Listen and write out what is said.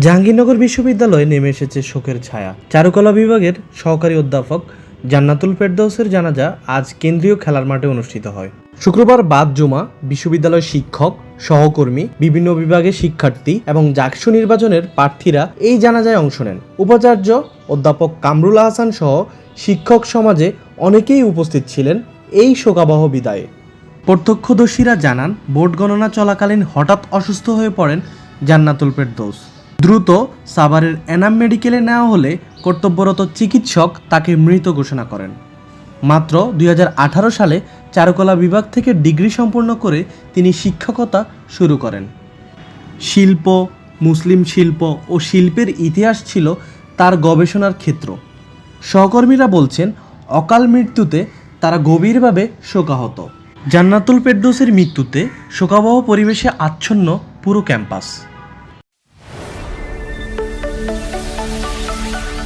জাহাঙ্গীরনগর বিশ্ববিদ্যালয়ে নেমে এসেছে শোকের ছায়া। চারুকলা বিভাগের সহকারী অধ্যাপক জান্নাতুল ফেরদৌসের জানাজা আজ কেন্দ্রীয় খেলার মাঠে অনুষ্ঠিত হয়। শুক্রবার বাদ জুমা, বিশ্ববিদ্যালয়ের শিক্ষক, সহকর্মী, বিভিন্ন বিভাগের শিক্ষার্থী এবং জাকসু নির্বাচনের প্রার্থীরা এই জানাজায় অংশ নেন। উপাচার্য অধ্যাপক কামরুল আহসান সহ শিক্ষক সমাজে অনেকেই উপস্থিত ছিলেন এই শোকাবহ বিদায়ে। প্রত্যক্ষদর্শীরা জানান, ভোট গণনা চলাকালীন হঠাৎ অসুস্থ হয়ে পড়েন জান্নাতুল ফেরদৌস। দ্রুত সাভারের এনাম মেডিকেলে নেওয়া হলে কর্তব্যরত চিকিৎসক তাকে মৃত ঘোষণা করেন। মাত্র দুই হাজার আঠারো সালে চারুকলা বিভাগ থেকে ডিগ্রি সম্পন্ন করে তিনি শিক্ষকতা শুরু করেন। শিল্প, মুসলিম শিল্প ও শিল্পের ইতিহাস ছিল তার গবেষণার ক্ষেত্র। সহকর্মীরা বলছেন, অকাল মৃত্যুতে তারা গভীরভাবে শোকাহত। জান্নাতুল পেড্ডোসের মৃত্যুতে শোকাবহ পরিবেশে আচ্ছন্ন পুরো ক্যাম্পাস। Thank you.